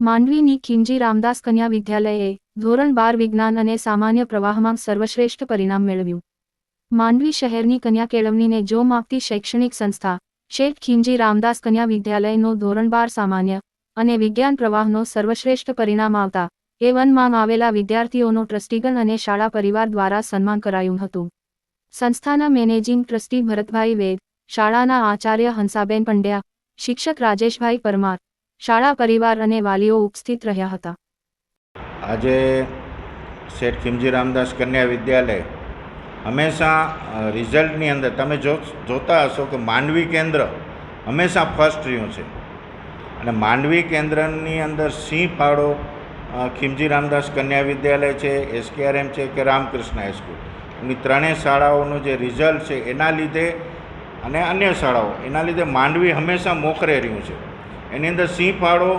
માંડવીની ખીમજી રામદાસ કન્યા વિદ્યાલયે ધોરણ બાર વિજ્ઞાન અને સામાન્ય પ્રવાહમાં સર્વશ્રેષ્ઠ પરિણામ મેળવ્યું. માંડવી શહેરની કન્યા કેળવણીને જો આપતી શૈક્ષણિક સંસ્થા શેઠ ખીમજી રામદાસ કન્યા વિદ્યાલયનો ધોરણ બાર સામાન્ય અને વિજ્ઞાન પ્રવાહનો સર્વશ્રેષ્ઠ પરિણામ આવતા એ વનમાં આવેલા વિદ્યાર્થીઓનો ટ્રસ્ટીગણ અને શાળા પરિવાર દ્વારા સન્માન કરાયું હતું. સંસ્થાના મેનેજિંગ ટ્રસ્ટી ભરતભાઈ વેદ, શાળાના આચાર્ય હંસાબેન પંડ્યા, શિક્ષક રાજેશભાઈ પરમાર શાળા પરિવાર અને વાલીઓ ઉપસ્થિત રહ્યા હતા. આજે શેઠ ખીમજી રામદાસ કન્યા વિદ્યાલય હંમેશા રિઝલ્ટની અંદર તમે જો, જોતા હશો કે માંડવી કેન્દ્ર હંમેશા ફર્સ્ટ રહ્યું છે. અને માંડવી કેન્દ્રની અંદર સિંહ ફાળો ખીમજી રામદાસ કન્યા વિદ્યાલય છે એસકેઆરએમ છે કે રામકૃષ્ણ હાઈસ્કૂલ એમની ત્રણેય શાળાઓનું જે રિઝલ્ટ છે એના લીધે અને અન્ય શાળાઓ, એના લીધે માંડવી હંમેશા મોખરે રહ્યું છે. એની અંદર સિંહ ફાળો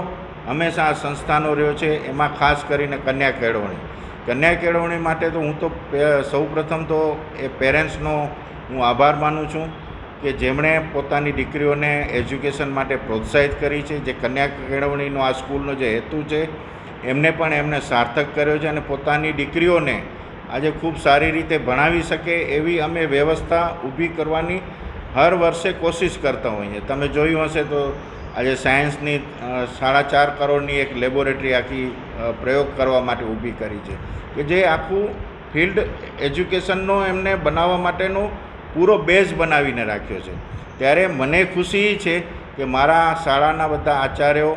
હંમેશા આ સંસ્થાનો રહ્યો છે, એમાં ખાસ કરીને કન્યા કેળવણી. કન્યા કેળવણી માટે તો હું તો સૌપ્રથમ તો એ પેરેન્ટ્સનો હું આભાર માનું છું કે જેમણે પોતાની દીકરીઓને એજ્યુકેશન માટે પ્રોત્સાહિત કરી છે, જે કન્યા કેળવણીનો આ સ્કૂલનો જે હેતુ છે, એમને પણ એમને સાર્થક કર્યો છે અને પોતાની દીકરીઓને આજે ખૂબ સારી રીતે ભણાવી શકે એવી અમે વ્યવસ્થા ઊભી કરવાની હર વર્ષે કોશિશ કરતા હોઈએ તમે જોયું હશે તો આજે સાયન્સની સાડા ચાર કરોડની એક લેબોરેટરી આખી પ્રયોગ કરવા માટે ઊભી કરી છે. કે જે આખું ફિલ્ડ એજ્યુકેશનનો એમને બનાવવા માટેનો પૂરો બેઝ બનાવીને રાખ્યો છે. ત્યારે મને ખુશી છે કે મારા શાળાના બધા આચાર્યો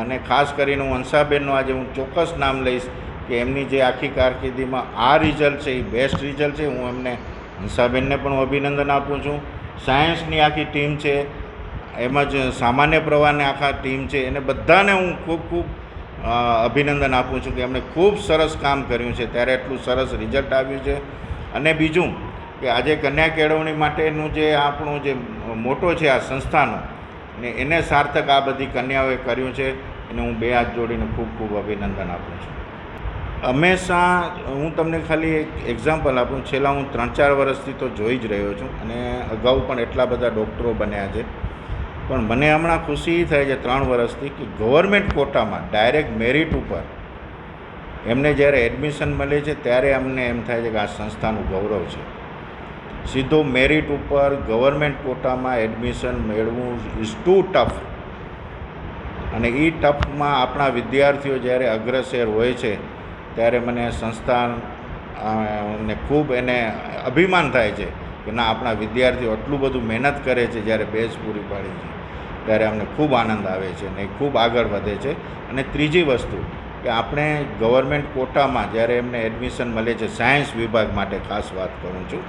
અને ખાસ કરીને હું હંસાબેનનું આજે હું ચોક્કસ નામ લઈશ કે એમની જે આખી કારકિર્દીમાં આ રિઝલ્ટ છે, એ બેસ્ટ રિઝલ્ટ છે. હું એમને હંસાબેનને પણ અભિનંદન આપું છું. સાયન્સની આખી ટીમ છે. એમાં જ સામાન્ય પ્રવાહની આખા ટીમ છે, એને બધાને હું ખૂબ ખૂબ અભિનંદન આપું છું કે એમણે ખૂબ સરસ કામ કર્યું છે. ત્યારે એટલું સરસ રિઝલ્ટ આવ્યું છે. અને બીજું કે આજે કન્યા કેળવણી માટેનું જે આપણું જે મોટો છે આ સંસ્થાનો, ને એને સાર્થક આ બધી કન્યાઓએ કર્યું છે. એને હું બે હાથ જોડીને ખૂબ ખૂબ અભિનંદન આપું છું. હંમેશા હું તમને ખાલી એક એક્ઝામ્પલ આપું. છેલ્લા હું ત્રણ ચાર વર્ષથી તો જોઈ જ રહ્યો છું અને અગાઉ પણ એટલા બધા ડૉક્ટરો બન્યા છે. પણ મને હમણાં ખુશી થઈ છે ત્રણ વર્ષથી કે ગવર્મેન્ટ કોટામાં ડાયરેક્ટ મેરિટ ઉપર એમને જ્યારે એડમિશન મળે છે ત્યારે અમને એમ થાય છે કે આ સંસ્થાનું ગૌરવ છે. સીધો મેરિટ ઉપર ગવર્મેન્ટ કોટામાં એડમિશન મેળવવું ઇઝ ટુ ટફ અને એ ટફમાં આપણા વિદ્યાર્થીઓ જ્યારે અગ્રસર હોય છે ત્યારે મને સંસ્થા ને ખૂબ એને અભિમાન થાય છે. કે ના, આપણા વિદ્યાર્થીઓ આટલું બધું મહેનત કરે છે જ્યારે બેઝ પૂરી પાડી છે, ત્યારે અમને ખૂબ આનંદ આવે છે અને ખૂબ આગળ વધે છે. અને ત્રીજી વસ્તુ કે આપણે ગવર્મેન્ટ કોટામાં જ્યારે એમને એડમિશન મળે છે, સાયન્સ વિભાગ માટે ખાસ વાત કરું છું,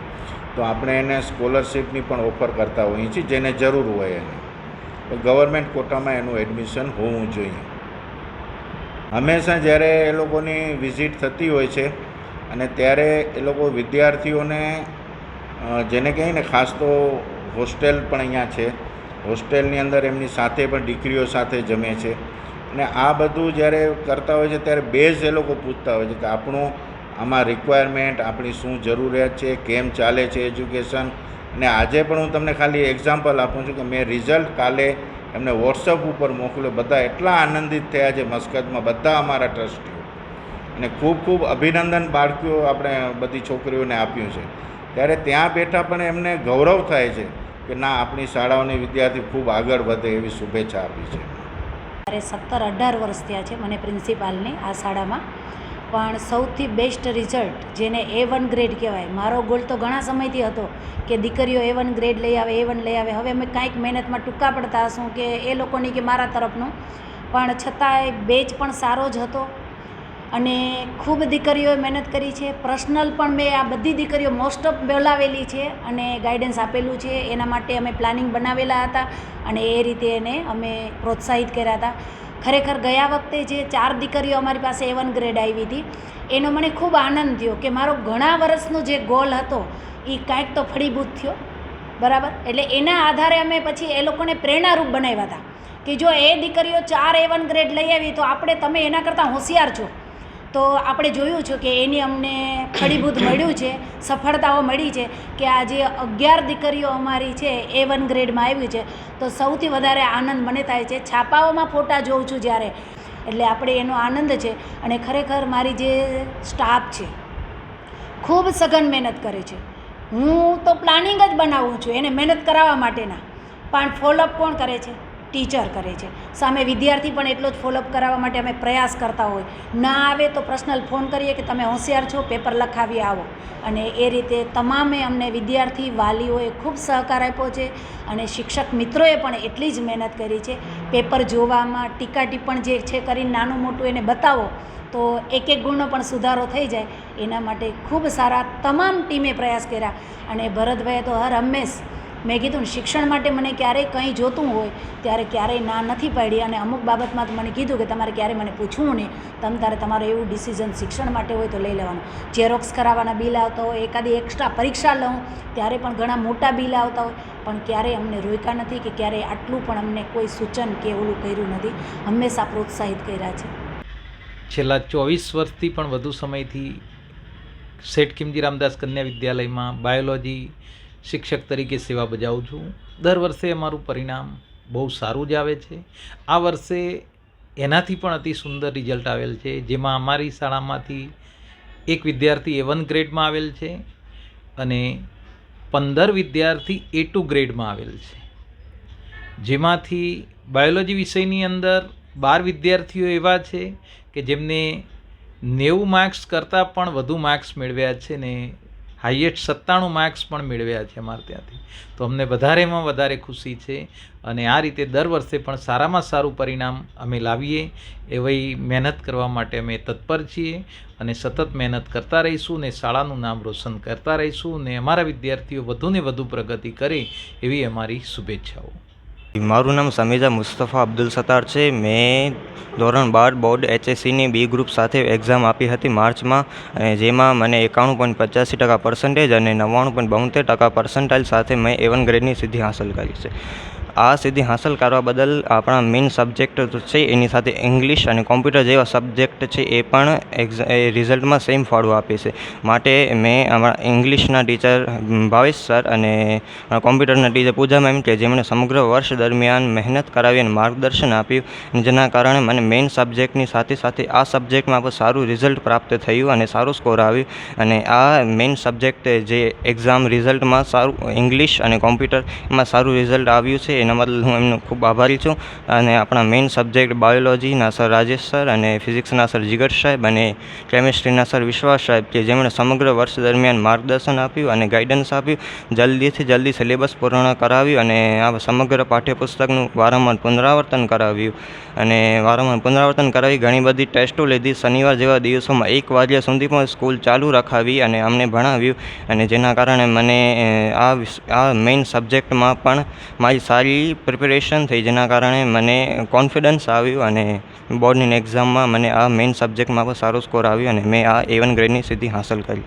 તો આપણે એને સ્કોલરશિપની પણ ઓફર કરતા હોઈએ છીએ, જેને જરૂર હોય એને. ગવર્મેન્ટ કોટામાં એનું એડમિશન હોવું જોઈએ. હંમેશા જ્યારે એ લોકોની વિઝિટ થતી હોય છે અને ત્યારે એ લોકો વિદ્યાર્થીઓને જેને કહીએ ને ખાસ તો હોસ્ટેલ પણ અહીંયા છે. હોસ્ટેલની અંદર એમની સાથે પણ દીકરીઓ સાથે જમે છે. અને આ બધું જ્યારે કરતા હોય છે, ત્યારે બેઝ એ લોકો પૂછતા હોય છે કે આપણું આમાં રિક્વાયરમેન્ટ આપણી શું જરૂરિયાત છે, કેમ ચાલે છે એજ્યુકેશન અને આજે પણ હું તમને ખાલી એક્ઝામ્પલ આપું છું કે મેં રિઝલ્ટ કાલે એમને વોટ્સઅપ ઉપર મોકલ્યો. બધા એટલા આનંદિત થયા છે મસ્કતમાં. બધા અમારા ટ્રસ્ટીઓ અને ખૂબ ખૂબ અભિનંદન બાળકીઓ આપણે બધી છોકરીઓને આપ્યું છે. ત્યારે ત્યાં બેઠા પણ એમને ગૌરવ થાય છે કે ના, આપણી શાળાઓની વિદ્યાર્થી ખૂબ આગળ વધે એવી શુભેચ્છા આપી છે. મારે સત્તર અઢાર વર્ષ થયા છે મને પ્રિન્સિપાલની આ શાળામાં. પણ સૌથી બેસ્ટ રિઝલ્ટ જેને એ વન ગ્રેડ કહેવાય, મારો ગોલ તો ઘણા સમયથી હતો કે દીકરીઓ એ વન ગ્રેડ લઈ આવે, એ વન લઈ આવે. હવે અમે કાંઈક મહેનતમાં ટૂંકા પડતા હશું કે એ લોકોની કે મારા તરફનું. પણ છતાંય બેચ પણ સારો જ હતો. અને ખૂબ દીકરીઓએ મહેનત કરી છે. પર્સનલ પણ મેં આ બધી દીકરીઓ મોસ્ટ ઓફ બોલાવેલી છે અને ગાઈડન્સ આપેલું છે. એના માટે અમે પ્લાનિંગ બનાવેલા હતા અને એ રીતે એને અમે પ્રોત્સાહિત કર્યા હતા. ખરેખર ગયા વખતે જે ચાર દીકરીઓ અમારી પાસે એવન ગ્રેડ આવી હતી, એનો મને ખૂબ આનંદ થયો કે મારો ઘણા વર્ષનો જે ગોલ હતો, એ કાંઈક તો ફળીભૂત થયો. બરાબર? એટલે એના આધારે અમે પછી એ લોકોને પ્રેરણારૂપ બનાવ્યા હતા કે જો એ દીકરીઓ ચાર એવન ગ્રેડ લઈ આવી તો આપણે તમે એના કરતાં હોશિયાર છો. તો આપણે જોયું છે કે એની અમને ફળીભૂત મળ્યું છે, સફળતાઓ મળી છે કે આજે અગિયાર દીકરીઓ અમારી છે એ વન ગ્રેડમાં આવ્યું છે. તો સૌથી વધારે આનંદ મને થાય છે. છાપાઓમાં ફોટા જોઉં છું જ્યારે, એટલે આપણે એનો આનંદ છે. અને ખરેખર મારી જે સ્ટાફ છે, ખૂબ સઘન મહેનત કરે છે. હું તો પ્લાનિંગ જ બનાવું છું, એને મહેનત કરાવવા માટેના. પણ ફોલોઅપ કોણ કરે છે? ટીચર કરે છે. સામે વિદ્યાર્થી પણ એટલો જ ફોલોઅપ કરાવવા માટે અમે પ્રયાસ કરતા હોય. ના આવે તો પર્સનલ ફોન કરીએ કે તમે હોશિયાર છો પેપર લખાવી આવો. અને એ રીતે તમામે અમને વિદ્યાર્થી વાલીઓએ ખૂબ સહકાર આપ્યો છે અને શિક્ષક મિત્રોએ પણ એટલી જ મહેનત કરી છે. પેપર જોવામાં ટીકા ટિપ્પણ જે છે કરીને નાનું મોટું એને બતાવો, તો એક એક ગુણનો પણ સુધારો થઈ જાય. એના માટે ખૂબ સારા તમામ ટીમે પ્રયાસ કર્યા. અને ભરતભાઈએ તો હર હંમેશ મેં કીધું ને, શિક્ષણ માટે મને ક્યારેય કંઈ જોતું હોય ત્યારે ક્યારેય ના નથી પાડી અને અમુક બાબતમાં તો મને કીધું કે તમારે ક્યારેય મને પૂછવું નહીં. તમ તારે તમારું એવું ડિસિઝન શિક્ષણ માટે હોય તો લઈ લેવાનું. ઝેરોક્સ કરાવવાના બિલ આવતા હોય, એકાદી એક્સ્ટ્રા પરીક્ષા લઉં, ત્યારે પણ ઘણા મોટા બિલ આવતા હોય. પણ ક્યારેય અમને રોક્યા નથી કે ક્યારેય આટલું પણ અમને કોઈ સૂચન કે ઓલું કર્યું નથી. હંમેશા પ્રોત્સાહિત કર્યા છે. છેલ્લા ચોવીસ વર્ષથી પણ વધુ સમયથી શેઠ કિમજી રામદાસ કન્યા વિદ્યાલયમાં બાયોલોજી શિક્ષક તરીકે સેવા બજાવું છું. દર વર્ષે અમારું પરિણામ બહુ સારું જ આવે છે. આ વર્ષે એનાથી પણ અતિ સુંદર રિઝલ્ટ આવેલ છે. જેમાં અમારી શાળામાંથી એક વિદ્યાર્થી એ વન ગ્રેડમાં આવેલ છે અને પંદર વિદ્યાર્થી એ ટુ ગ્રેડમાં આવેલ છે. જેમાંથી બાયોલોજી વિષયની અંદર બાર વિદ્યાર્થીઓ એવા છે કે જેમને નેવું માર્ક્સ કરતાં પણ વધુ માર્ક્સ મેળવ્યા છે ને હાઈએસ્ટ સત્તાણું માર્ક્સ પણ મેળવ્યા છે અમારે ત્યાંથી. તો અમને વધારેમાં વધારે ખુશી છે અને આ રીતે દર વર્ષે પણ સારામાં સારું પરિણામ અમે લાવીએ. એવી મહેનત કરવા માટે અમે તત્પર છીએ અને સતત મહેનત કરતા રહીશું ને શાળાનું નામ રોશન કરતા રહીશું ને અમારા વિદ્યાર્થીઓ વધુને વધુ પ્રગતિ કરે એવી અમારી શુભેચ્છાઓ. મારું નામ સમીજા મુસ્તફા અબ્દુલ સત્તાર છે. મેં ધોરણ બાર બોર્ડ એચએસસીની બી ગ્રુપ સાથે એક્ઝામ આપી હતી માર્ચમાં, અને જેમાં મને એકાણું પોઈન્ટ પચાસી ટકા પર્સન્ટેજ અને નવ્વાણું પોઈન્ટ બોતેર ટકા પર્સન્ટાઇલ સાથે મેં એવન ગ્રેડની સિદ્ધિ હાંસલ કરી છે. આ સિદ્ધિ હાંસલ કરવા બદલ આપણા મેઇન સબ્જેક્ટ છે એની સાથે ઇંગ્લિશ અને કોમ્પ્યુટર જેવા સબ્જેક્ટ છે એ પણ એક્ઝ રિઝલ્ટમાં સેમ ફાળો આપે છે. માટે મેં અમારા ઇંગ્લિશના ટીચર ભાવેશ સર અને કોમ્પ્યુટરના ટીચર પૂજા મેમ કે જેમણે સમગ્ર વર્ષ દરમિયાન મહેનત કરાવી અને માર્ગદર્શન આપ્યું જેના કારણે મને મેઇન સબ્જેક્ટની સાથે સાથે આ સબ્જેક્ટમાં પણ સારું રિઝલ્ટ પ્રાપ્ત થયું અને સારું સ્કોર આવ્યું. અને આ મેઇન સબ્જેક્ટ જે એક્ઝામ રિઝલ્ટમાં સારું ઇંગ્લિશ અને કોમ્પ્યુટરમાં સારું રિઝલ્ટ આવ્યું છે એના બદલ હું એમનો ખૂબ આભારી છું. અને આપણા મેઇન સબ્જેક્ટ બાયોલોજીના સર રાજેશ સર અને ફિઝિક્સના સર જીગર સાહેબ અને કેમિસ્ટ્રીના સર વિશ્વાસ સાહેબ કે જેમણે સમગ્ર વર્ષ દરમિયાન માર્ગદર્શન આપ્યું અને ગાઈડન્સ આપ્યું. જલ્દીથી જલ્દી સિલેબસ પૂર્ણ કરાવ્યું અને આ સમગ્ર પાઠ્યપુસ્તકનું વારંવાર પુનરાવર્તન કરાવ્યું. અને વારંવાર પુનરાવર્તન કરાવી ઘણી બધી ટેસ્ટો લીધી. શનિવાર જેવા દિવસોમાં એક વાગ્યા સુધી પણ સ્કૂલ ચાલુ રખાવી અને અમને ભણાવ્યું. અને જેના કારણે મને આ આ મેઇન સબ્જેક્ટમાં પણ મારી સારી પ્રિપેરેશન થઈ જેના કારણે મને કોન્ફિડન્સ આવ્યું અને બોર્ડની એક્ઝામમાં મને આ મેઇન સબ્જેક્ટમાં પણ સારો સ્કોર આવ્યો અને મેં આ એ વન ગ્રેડની સિદ્ધિ હાંસલ કરી.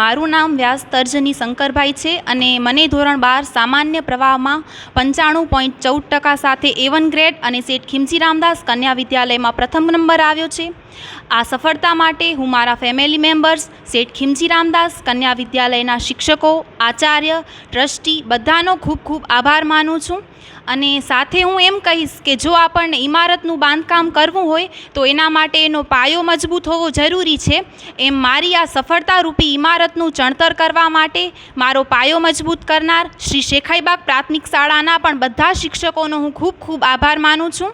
મારું નામ વ્યાસ તર્જની શંકરભાઈ છે અને મને ધોરણ બાર સામાન્ય પ્રવાહમાં પંચાણું પોઈન્ટ ચૌદ ટકા સાથે એ વન ગ્રેડ અને શેઠ ખીમજી રામદાસ કન્યા વિદ્યાલયમાં પ્રથમ નંબર આવ્યો છે. આ સફળતા માટે હું મારા ફેમિલી મેમ્બર્સ, શેઠ ખીમજી રામદાસ કન્યા વિદ્યાલયના શિક્ષકો, આચાર્ય, ટ્રસ્ટી બધાનો ખૂબ ખૂબ આભાર માનું છું. અને સાથે હું એમ કહીશ કે જો આપણને ઇમારતનું બાંધકામ કરવું હોય, તો એના માટે એનો પાયો મજબૂત હોવો જરૂરી છે. એમ મારી આ સફળતારૂપી ઇમારતનું ચણતર કરવા માટે મારો પાયો મજબૂત કરનાર શ્રી શેખાઈબાગ પ્રાથમિક શાળાના પણ બધા શિક્ષકોનો હું ખૂબ ખૂબ આભાર માનું છું.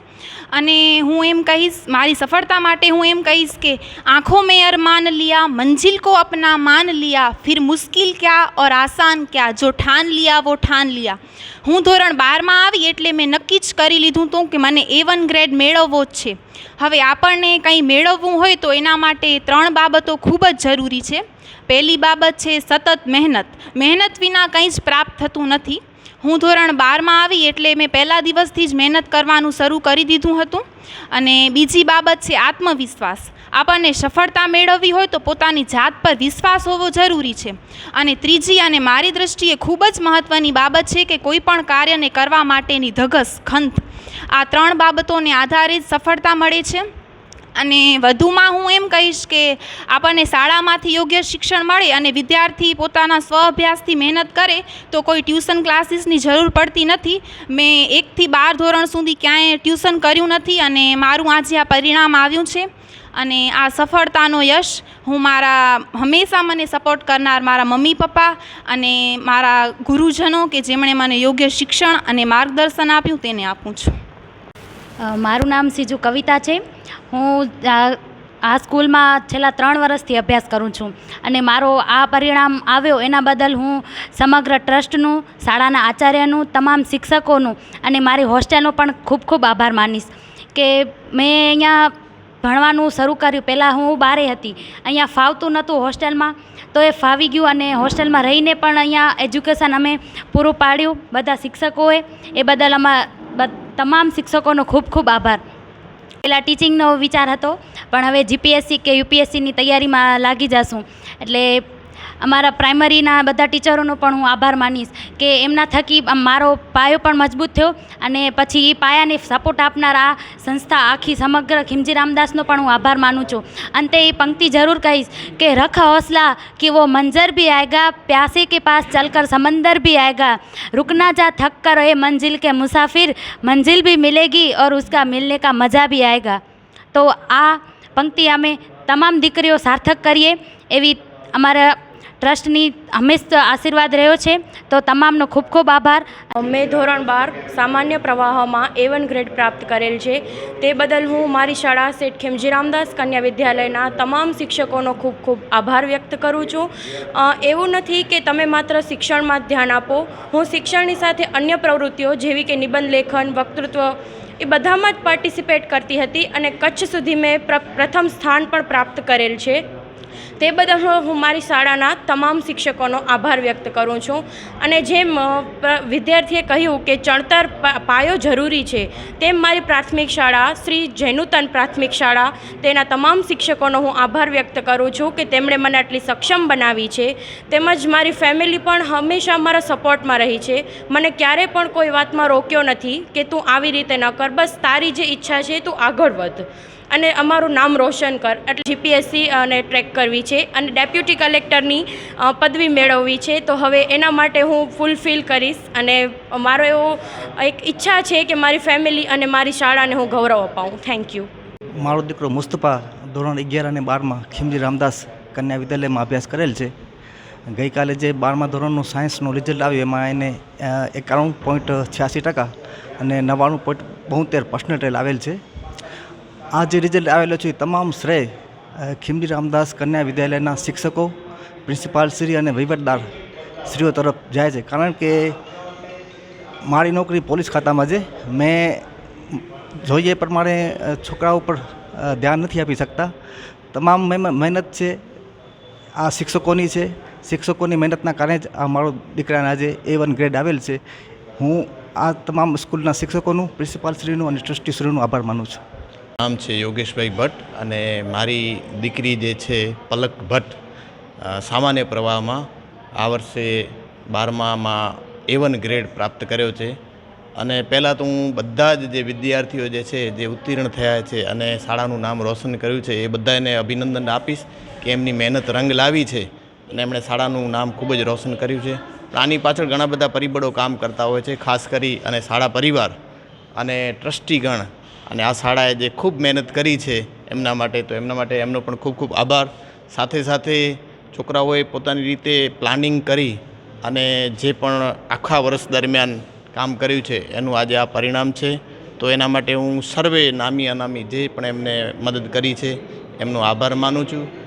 અને હું એમ કહીશ, મારી સફળતા માટે હું એમ કહીશ કે આંખો મેં અરમાન લિયા, મંજિલ કો અપના માન લિયા, ફિર મુશ્કિલ ક્યા ઓર આસાન ક્યા? જો ઠાન લિયા, વો ઠાન લિયા. હું ધોરણ બારમાં આવી એટલે મેં નક્કી જ કરી લીધું હતું કે મને એ વન ગ્રેડ મેળવવો જ છે. હવે આપણને કંઈ મેળવવું હોય તો એના માટે ત્રણ બાબતો ખૂબ જ જરૂરી છે. પહેલી બાબત છે સતત મહેનત. મહેનત વિના કંઈ જ પ્રાપ્ત થતું નથી. હું ધોરણ બારમાં આવી એટલે મેં પહેલા દિવસથી જ મહેનત કરવાનું શરૂ કરી દીધું હતું. અને બીજી બાબત છે આત્મવિશ્વાસ. આપણને સફળતા મેળવવી હોય તો પોતાની જાત પર વિશ્વાસ હોવો જરૂરી છે. અને ત્રીજી અને મારી દૃષ્ટિએ ખૂબ જ મહત્ત્વની બાબત છે કે કોઈ પણ કાર્યને કરવા માટેની ધગસ, ખંત આ ત્રણ બાબતોને આધારે સફળતા મળે છે. અને વધુમાં હું એમ કહીશ કે આપણને શાળામાંથી યોગ્ય શિક્ષણ મળે અને વિદ્યાર્થી પોતાના સ્વ અભ્યાસથી મહેનત કરે, તો કોઈ ટ્યુશન ક્લાસીસની જરૂર પડતી નથી. મેં એકથી બાર ધોરણ સુધી ક્યાંય ટ્યુશન કર્યું નથી અને મારું આજે આ પરિણામ આવ્યું છે. અને આ સફળતાનો યશ હું મારા, હંમેશા મને સપોર્ટ કરનાર મારા મમ્મી પપ્પા અને મારા ગુરુજનો કે જેમણે મને યોગ્ય શિક્ષણ અને માર્ગદર્શન આપ્યું તેને આપું છું. મારું નામ સીજુ કવિતા છે. હું આ સ્કૂલમાં છેલ્લા ત્રણ વર્ષથી અભ્યાસ કરું છું. અને મારો આ પરિણામ આવ્યો એના બદલ હું સમગ્ર ટ્રસ્ટનું, શાળાના આચાર્યનું, તમામ શિક્ષકોનું અને મારી હોસ્ટેલનો પણ ખૂબ ખૂબ આભાર માનીશ કે મેં અહીંયા ભણવાનું શરૂ કર્યું. પહેલાં હું બારે હતી. અહીંયા ફાવતું નહોતું હોસ્ટેલમાં, તો એ ફાવી ગયું અને હોસ્ટેલમાં રહીને પણ અહીંયા એજ્યુકેશન અમે પૂરું પાડ્યું. બધા શિક્ષકોએ, એ બદલ અમારા તમામ શિક્ષકોનો ખૂબ ખૂબ આભાર. પહેલાં ટીચિંગનો વિચાર હતો, પણ હવે જીપીએસસી કે યુપીએસસીની તૈયારીમાં લાગી જશું. એટલે અમારા પ્રાઇમરીના બધા ટીચરોનો પણ હું આભાર માનીશ કે એમના થકી મારો પાયો પણ મજબૂત થયો અને પછી એ પાયાને સપોર્ટ આપનાર આ સંસ્થા આખી સમગ્ર ખીમજી રામદાસનો પણ હું આભાર માનું છું. અંતે એ પંક્તિ જરૂર કહીશ કે રખ હૌસલા કે વો મંજર ભી આएगा પ્યાસે કે પાસ ચલકર સમંદર ભી આएगा रुकना जा थक कर ए मंजिल के मुसाफिर मंजिल भी मिलेगी और उसका मिलने का मज़ा भी आएगा તો આ પંક્તિ અમે તમામ દીકરીઓ સાર્થક કરીએ એવી અમારા ટ્રસ્ટની હંમેશા આશીર્વાદ રહ્યો છે. તો તમામનો ખૂબ ખૂબ આભાર. મેં ધોરણ બાર સામાન્ય પ્રવાહમાં વન ગ્રેડ પ્રાપ્ત કરેલ છે. તે બદલ હું મારી શાળા શેઠ ખેમજી રામદાસ કન્યા વિદ્યાલયના તમામ શિક્ષકોનો ખૂબ ખૂબ આભાર વ્યક્ત કરું છું. એવું નથી કે તમે માત્ર શિક્ષણમાં ધ્યાન આપો. હું શિક્ષણની સાથે અન્ય પ્રવૃત્તિઓ જેવી કે નિબંધ લેખન, વક્તૃત્વ એ બધામાં જ પાર્ટિસિપેટ કરતી હતી અને કચ્છ સુધી મેં પ્ર, પ્રથમ સ્થાન પણ પ્રાપ્ત કરેલ છે. તે બદલ હું મારી શાળાના તમામ શિક્ષકોનો આભાર વ્યક્ત કરું છું. અને જેમ વિદ્યાર્થીએ કહ્યું કે ચણતર પાયો જરૂરી છે, તેમ મારી પ્રાથમિક શાળા, શ્રી જૈનુતન પ્રાથમિક શાળા, તેના તમામ શિક્ષકોનો હું આભાર વ્યક્ત કરું છું કે તેમણે મને આટલી સક્ષમ બનાવી છે. તેમજ મારી ફેમિલી પણ હંમેશા મારા સપોર્ટમાં રહી છે. મને ક્યારેય પણ કોઈ વાતમાં રોક્યો નથી કે તું આવી રીતે ન કર, બસ તારી જે ઈચ્છા છે તું આગળ વધ. અને અમારું નામ રોશન કર એટલે જીપીએસસી અને ટ્રેક કરવી છે અને ડેપ્યુટી કલેક્ટરની પદવી મેળવવી છે. તો હવે એના માટે હું ફૂલફિલ કરીશ અને મારો એવો એક ઈચ્છા છે કે મારી ફેમિલી અને મારી શાળાને હું ગૌરવ અપાવું. થેન્ક યુ મારો દીકરો મુસ્તફા ધોરણ અગિયાર અને બારમાં ખીમજી રામદાસ કન્યા વિદ્યાલયમાં અભ્યાસ કરેલ છે. ગઈકાલે જે બારમા ધોરણનું સાયન્સનું રિઝલ્ટ આવ્યું, એમાં એને એકાણું પોઈન્ટ છ્યાસી ટકા અને નવ્વાણું પોઈન્ટ બોતેર પર્સન્ટેજ આવેલ છે. આ જે રિઝલ્ટ આવેલો છે તમામ શ્રેય ખીમડી રામદાસ કન્યા વિદ્યાલયના શિક્ષકો, પ્રિન્સિપાલ શ્રી અને વહીવટદાર શ્રીઓ તરફ જાય છે. કારણ કે મારી નોકરી પોલીસ ખાતામાં છે. મેં જોઈએ પ્રમાણે છોકરાઓ ઉપર ધ્યાન નથી આપી શકતા. તમામ મહેનત છે. આ શિક્ષકોની છે. શિક્ષકોની મહેનતના કારણે જ આ મારો દીકરાને આજે એ વન ગ્રેડ આવેલ છે. હું આ તમામ સ્કૂલના શિક્ષકોનું પ્રિન્સિપાલશ્રીનું અને ટ્રસ્ટીશ્રીનું આભાર માનું છું. નામ છે યોગેશભાઈ ભટ્ટ અને મારી દીકરી જે છે પલક ભટ્ટ સામાન્ય પ્રવાહમાં આ વર્ષે બારમામાં એ વન ગ્રેડ પ્રાપ્ત કર્યો છે. અને પહેલાં તો હું બધા જ જે વિદ્યાર્થીઓ જે છે, જે ઉત્તીર્ણ થયા છે અને શાળાનું નામ રોશન કર્યું છે, એ બધાને અભિનંદન આપીશ કે એમની મહેનત રંગ લાવી છે અને એમણે શાળાનું નામ ખૂબ જ રોશન કર્યું છે. આની પાછળ ઘણા બધા પરિબળો કામ કરતા હોય છે, ખાસ કરી અને શાળા પરિવાર અને ટ્રસ્ટીગણ અને આ શાળાએ જે ખૂબ મહેનત કરી છે એમના માટે, તો એમના માટે એમનો પણ ખૂબ ખૂબ આભાર. સાથે સાથે છોકરાઓએ પોતાની રીતે પ્લાનિંગ કરી અને જે પણ આખા વર્ષ દરમિયાન કામ કર્યું છે, એનું આજે આ પરિણામ છે. તો એના માટે હું સર્વે નામી અનામી જે પણ એમને મદદ કરી છે, એમનો આભાર માનું છું.